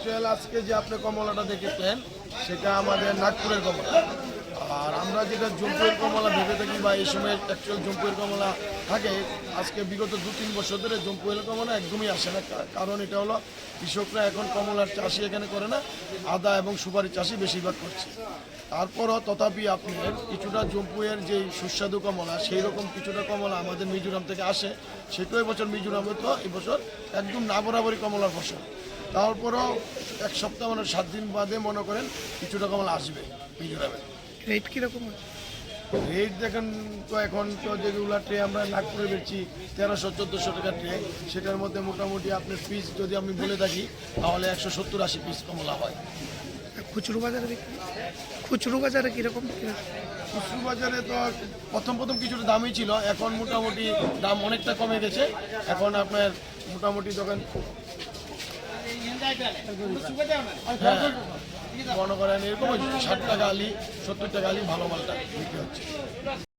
Actual আজকে যে আপনি কমলাটা দেখেছেন, সেটা আমাদের নাগপুরের কমলা। আর আমরা যেটা জম্পুয়ের কমলা ভেবে থাকি বা এই সময় অ্যাকচুয়াল জম্পুয়ের কমলা থাকে, আজকে বিগত দু তিন বছর ধরে জম্পুয়ের কমলা একদমই আসে না। কারণ এটা হলো কৃষকরা এখন কমলার চাষি এখানে করে না, আদা এবং সুপারি চাষি বেশিরভাগ করছে। তারপরও তথাপি আপনি কিছুটা জম্পুয়ের যে সুস্বাদু কমলা সেই রকম কিছুটা কমলা আমাদের মিজোরাম থেকে আসে। সেটাও এবছর মিজোরামে তো এবছর একদম না বরাবরই কমলার ফসল। তারপরও এক সপ্তাহ মানে সাত দিন বাদে মনে করেন কিছুটা কমলা আসবে মিজোরামে। রেট কীরকম রেট দেখেন তো এখন তো যেগুলো ট্রে আমরা নাগপুরে বেরছি তেরোশো চোদ্দোশো টাকা ট্রে সেটার মধ্যে মোটামুটি আপনার পিস যদি আমি বলে থাকি তাহলে একশো সত্তর আশি পিস কমলা হয়। খুচরো বাজারে বিক্রি খুচরো বাজারে কীরকম? খুচরো বাজারে তো প্রথম প্রথম কিছুটা দামই ছিল এখন মোটামুটি দাম অনেকটা কমে গেছে। এখন আপনার মোটামুটি যখন মনে করেন এরকম ষাট টাকা আলি সত্তর টাকা আলি ভালো মালটা বিক্রি হচ্ছে।